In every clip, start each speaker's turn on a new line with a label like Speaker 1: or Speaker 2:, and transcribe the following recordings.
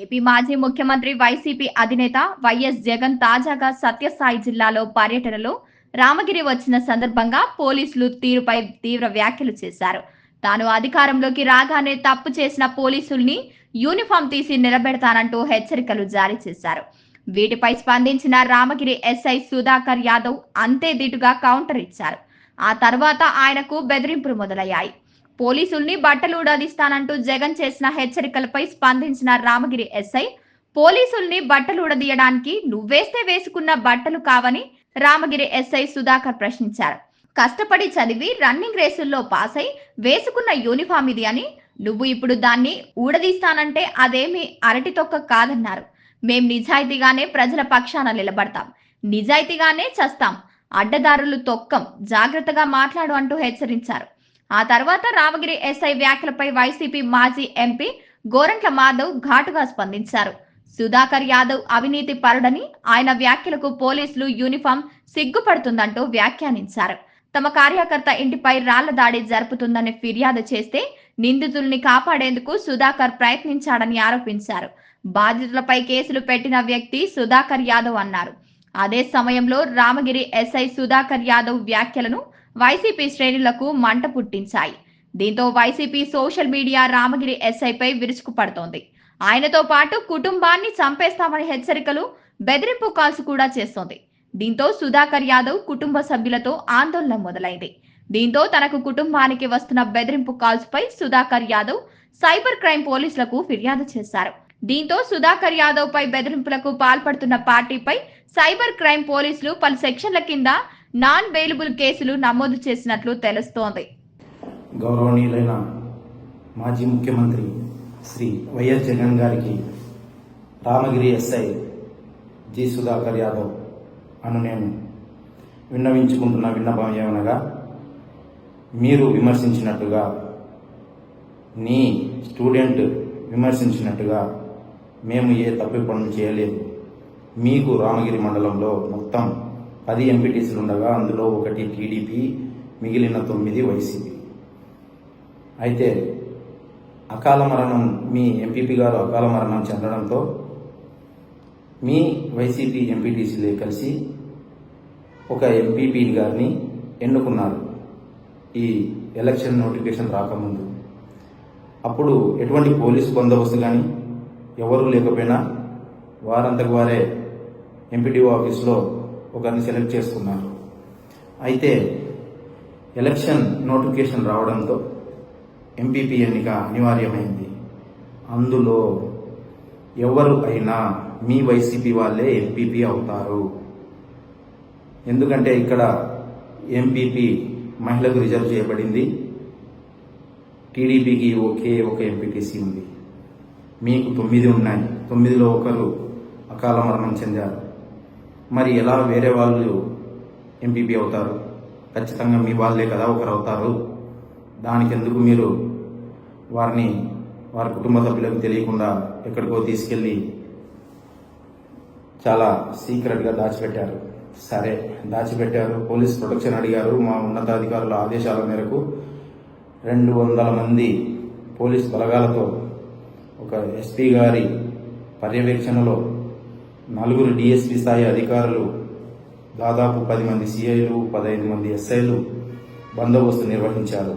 Speaker 1: AP మాజీ ముఖ్యమంత్రి YCP అధినేత వైఎస్ జగన్ తాజాగా సత్యసాయి జిల్లాలో పర్యటనలో రామగిరి వచ్చిన సందర్భంగా పోలీసులు తీరుపై తీవ్ర వ్యాఖ్యలు చేశారు. తాను అధికారంలోకి రాగానే తప్పు చేసిన పోలీసుల్ని యూనిఫామ్ తీసి నిలబెడతానంటూ హెచ్చరికలు జారీ చేశారు. వీటిపై స్పందించిన రామగిరి ఎస్ఐ సుధాకర్ యాదవ్ అంతే దిటుగా కౌంటర్ ఇచ్చారు. ఆ తర్వాత ఆయనకు బెదిరింపులు మొదలయ్యాయి. పోలీసుల్ని బట్టలు ఉడదీస్తానంటూ జగన్ చేసిన హెచ్చరికలపై స్పందించిన రామగిరి ఎస్ఐ పోలీసుల్ని బట్టలు ఉడదీయడానికి నువ్వేస్తే వేసుకున్న బట్టలు కావని రామగిరి ఎస్ఐ సుధాకర్ ప్రశ్నించారు. కష్టపడి చదివి రన్నింగ్ రేసుల్లో పాస్ అయి వేసుకున్న యూనిఫామ్ ఇది అని నువ్వు ఇప్పుడు దాన్ని ఊడదీస్తానంటే అదేమి అరటి తొక్క కాదన్నారు. మేం నిజాయితీగానే ప్రజల పక్షాన నిలబడతాం. నిజాయితీగానే చస్తాం. అడ్డదారులు తొక్కం. జాగ్రత్తగా మాట్లాడు అంటూ హెచ్చరించారు. ఆ తర్వాత రామగిరి ఎస్ఐ వ్యాఖ్యలపై వైసీపీ మాజీ ఎంపీ గోరంట్ల మాధవ్ ఘాటుగా స్పందించారు. సుధాకర్ యాదవ్ అవినీతి పరుడని ఆయన వ్యాఖ్యలకు పోలీసులు యూనిఫామ్ సిగ్గుపడుతుందంటూ వ్యాఖ్యానించారు. తమ కార్యకర్త ఇంటిపై రాళ్ళ దాడి జరుపుతుందని ఫిర్యాదు చేస్తే నిందితుల్ని కాపాడేందుకు సుధాకర్ ప్రయత్నించాడని ఆరోపించారు. బాధితులపై కేసులు పెట్టిన వ్యక్తి సుధాకర్ యాదవ్ అన్నారు. అదే సమయంలో రామగిరి ఎస్ఐ సుధాకర్ యాదవ్ వ్యాఖ్యలను వైసీపీ శ్రేణులకు మంట పుట్టించాయి. దీంతో వైసీపీ సోషల్ మీడియా రామగిరి ఎస్ఐపై విరుచుకుపడుతోంది ఆయనతో పాటు కుటుంబాన్ని చంపేస్తామని హెచ్చరికలు బెదిరింపు కాల్స్ కూడా చేస్తోంది. దీంతో సుధాకర్ యాదవ్ కుటుంబ సభ్యులతో ఆందోళన మొదలైంది. దీంతో తనకు కుటుంబానికి వస్తున్న బెదిరింపు కాల్స్ పై సుధాకర్ యాదవ్ సైబర్ క్రైమ్ పోలీసులకు ఫిర్యాదు చేశారు. దీంతో సుధాకర్ యాదవ్ పై బెదిరింపులకు పాల్పడుతున్న పార్టీపై సైబర్ క్రైమ్ పోలీసులు పలు సెక్షన్ల కింద నాన్ బెయిలబుల్ కేసులు నమోదు చేసినట్లు తెలుస్తోంది.
Speaker 2: గౌరవనీయులైన మాజీ ముఖ్యమంత్రి శ్రీ వైఎస్ జగన్ గారికి రామగిరి ఎస్ఐ జి సుధాకర్ యాదవ్ అను నేను విన్నవించుకుంటున్న విన్నపం ఏమనగా మీరు విమర్శించినట్టుగా నీ స్టూడెంట్ విమర్శించినట్టుగా మేము ఏ తప్పు పనులు చేయలేదు మీకు రామగిరి మండలంలో మొత్తం పది ఎంపీటీసీలు ఉండగా అందులో ఒకటి టీడీపీ మిగిలిన తొమ్మిది వైసీపీ అయితే అకాల మరణం మీ ఎంపీపీ గారు అకాల మరణం చెందడంతో మీ వైసీపీ ఎంపీటీసీలే కలిసి ఒక ఎంపీపీ గారిని ఎన్నుకున్నారు ఈ ఎలక్షన్ నోటిఫికేషన్ రాకముందు. అప్పుడు ఎటువంటి పోలీస్ బందోబస్తు కానీ ఎవరూ లేకపోయినా వారంతకు వారే ఎంపీటీఓ ఆఫీస్లో ఒకరిని సెలెక్ట్ చేసుకున్నారు. అయితే ఎలక్షన్ నోటిఫికేషన్ రావడంతో ఎంపీపీ ఎన్నిక అనివార్యమైంది. అందులో ఎవరు అయినా మీ వైసీపీ వాళ్ళే ఎంపీపీ అవుతారు. ఎందుకంటే ఇక్కడ ఎంపీపీ మహిళకు రిజర్వ్ చేయబడింది. టీడీపీకి ఒకే ఒక ఎంపీటీసీ ఉంది. మీకు తొమ్మిది ఉన్నాయి. తొమ్మిదిలో ఒకరు అకాల మరణం చెందారు. మరి ఎలా వేరే వాళ్ళు ఎంపీపీ అవుతారు? ఖచ్చితంగా మీ వాళ్ళే కదా ఒకరు అవుతారు దానికి ఎందుకు మీరు వారిని వారి కుటుంబ సభ్యులకు తెలియకుండా ఎక్కడికో తీసుకెళ్ళి చాలా సీక్రెట్గా దాచిపెట్టారు. సరే దాచిపెట్టారు. పోలీస్ ప్రొటెక్షన్ అడిగారు. మా ఉన్నతాధికారుల ఆదేశాల మేరకు రెండు వందల మంది పోలీస్ బలగాలతో ఒక ఎస్పీ గారి పర్యవేక్షణలో నలుగురు డిఎస్పీ స్థాయి అధికారులు దాదాపు పది మంది సిఐలు పదహైదు మంది ఎస్ఐలు బందోబస్తు నిర్వహించారు.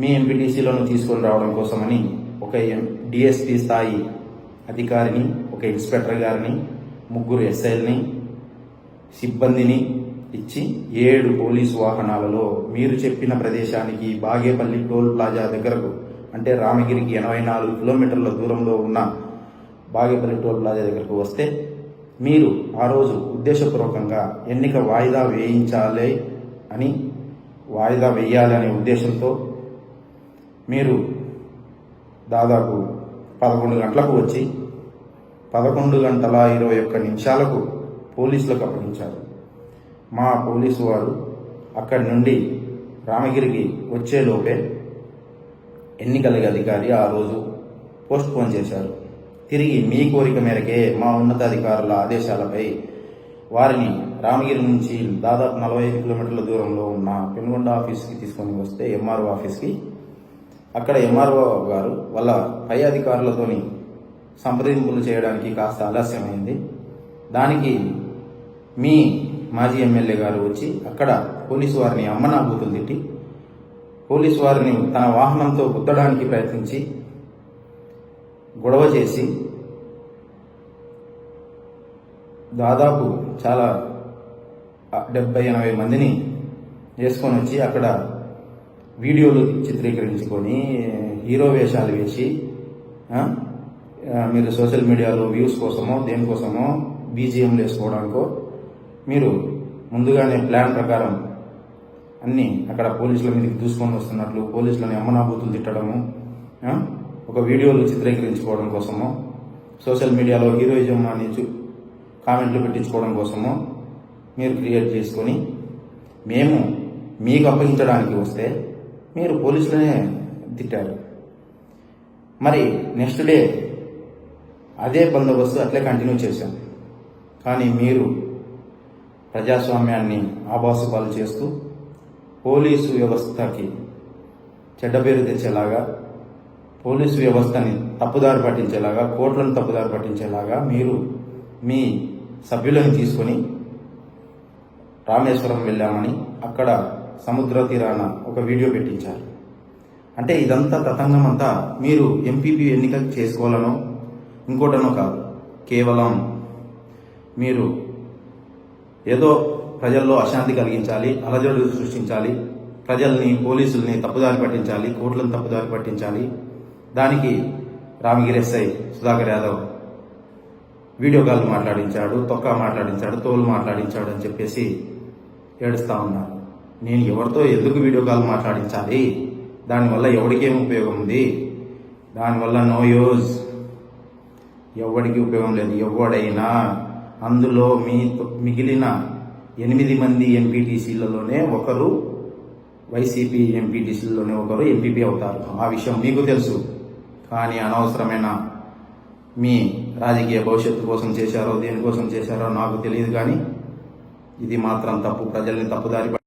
Speaker 2: మీ ఎంపీటీసీలను తీసుకొని రావడం కోసమని ఒక డిఎస్పీ స్థాయి అధికారిని ఒక ఇన్స్పెక్టర్ గారిని ముగ్గురు ఎస్ఐల్ని సిబ్బందిని ఇచ్చి ఏడు పోలీసు వాహనాలలో మీరు చెప్పిన ప్రదేశానికి బాగేపల్లి టోల్ ప్లాజా దగ్గరకు అంటే రామగిరికి ఎనభై నాలుగు కిలోమీటర్ల దూరంలో ఉన్న బాగేపల్లి టోల్ ప్లాజా దగ్గరకు వస్తే మీరు ఆ రోజు ఉద్దేశపూర్వకంగా ఎన్నిక వాయిదా వేయించాలి అని వాయిదా వేయాలి అనే ఉద్దేశంతో మీరు దాదాపు పదకొండు గంటలకు వచ్చి పదకొండు గంటల ఇరవై ఒక్క నిమిషాలకు పోలీసులకు అప్పగించారు. మా పోలీసు వారు అక్కడి నుండి రామగిరికి వచ్చేలోపే ఎన్నికల అధికారి ఆ రోజు పోస్ట్ పోన్ చేశారు. తిరిగి మీ కోరిక మేరకే మా ఉన్నతాధికారుల ఆదేశాలపై వారిని రామగిరి నుంచి దాదాపు నలభై ఐదు కిలోమీటర్ల దూరంలో ఉన్న పెనుగొండ ఆఫీస్కి తీసుకొని వస్తే ఎంఆర్ఓ ఆఫీస్కి. అక్కడ ఎంఆర్ఓ గారు వాళ్ళ పై అధికారులతోని సంప్రదింపులు చేయడానికి కాస్త ఆలస్యమైంది. దానికి మీ మాజీ ఎమ్మెల్యే గారు వచ్చి అక్కడ పోలీసు వారిని అమ్మనాభూతులు తిట్టి పోలీసు వారిని తన వాహనంతో గుద్దడానికి ప్రయత్నించి గొడవ చేసి దాదాపు చాలా డెబ్బై ఎనభై మందిని వేసుకొని వచ్చి అక్కడ వీడియోలు చిత్రీకరించుకొని హీరో వేషాలు వేసి మీరు సోషల్ మీడియాలో వ్యూస్ కోసమో దేనికోసమో బీజిఎంలు వేసుకోవడానికో మీరు ముందుగానే ప్లాన్ ప్రకారం అన్నీ అక్కడ పోలీసుల మీదకి దూసుకొని వస్తున్నట్లు పోలీసులని అమ్మనాభూతులు తిట్టడము ఒక వీడియోలు చిత్రీకరించుకోవడం కోసమో సోషల్ మీడియాలో హీరోయిజం అని కామెంట్లు పెట్టించుకోవడం కోసమో మీరు క్రియేట్ చేసుకొని మేము మీకు అప్పగించడానికి వస్తే మీరు పోలీసులనే తిట్టారు. మరి నెక్స్ట్ డే అదే బందోబస్తు అట్లే కంటిన్యూ చేశాం. కానీ మీరు ప్రజాస్వామ్యాన్ని ఆభాసపాలు చేస్తూ పోలీసు వ్యవస్థకి చెడ్డ పేరు తెచ్చేలాగా పోలీసు వ్యవస్థని తప్పుదారి పట్టించేలాగా కోర్టులను తప్పుదారి పట్టించేలాగా మీరు మీ సభ్యులను తీసుకొని రామేశ్వరం వెళ్ళామని అక్కడ సముద్ర తీరాన ఒక వీడియో పెట్టించారు. అంటే ఇదంతా తతంగం అంతా మీరు ఎంపీపీ ఎన్నిక చేసుకోవాలనో ఇంకోటనో కాదు. కేవలం మీరు ఏదో ప్రజల్లో అశాంతి కలిగించాలి అలజడులు సృష్టించాలి ప్రజల్ని పోలీసుల్ని తప్పుదారి పట్టించాలి కోర్టులను తప్పుదారి పట్టించాలి దానికి Ramagiri SI Sudhakar Yadav video call మాట్లాడించాడు తొక్క మాట్లాడించాడు తోలు మాట్లాడించాడు అని చెప్పేసి ఏడుస్తా ఉన్నారు. నేను ఎవరితో ఎందుకు వీడియో కాల్ మాట్లాడించాలి? దానివల్ల ఎవరికేం ఉపయోగం ఉంది? దానివల్ల నో యూజ్. ఎవరికి ఉపయోగం లేదు? ఎవడైనా అందులో మీ మిగిలిన ఎనిమిది మంది ఎంపీటీసీలలోనే ఒకరు వైసీపీ ఎంపీటీసీలలోనే ఒకరు ఎంపీపీ అవుతారు. ఆ విషయం మీకు తెలుసు. కానీ అనవసరమైన మీ రాజకీయ భవిష్యత్తు కోసం చేశారో దేనికోసం చేశారో నాకు తెలియదు కానీ ఇది మాత్రం తప్పు. ప్రజల్ని తప్పుదారి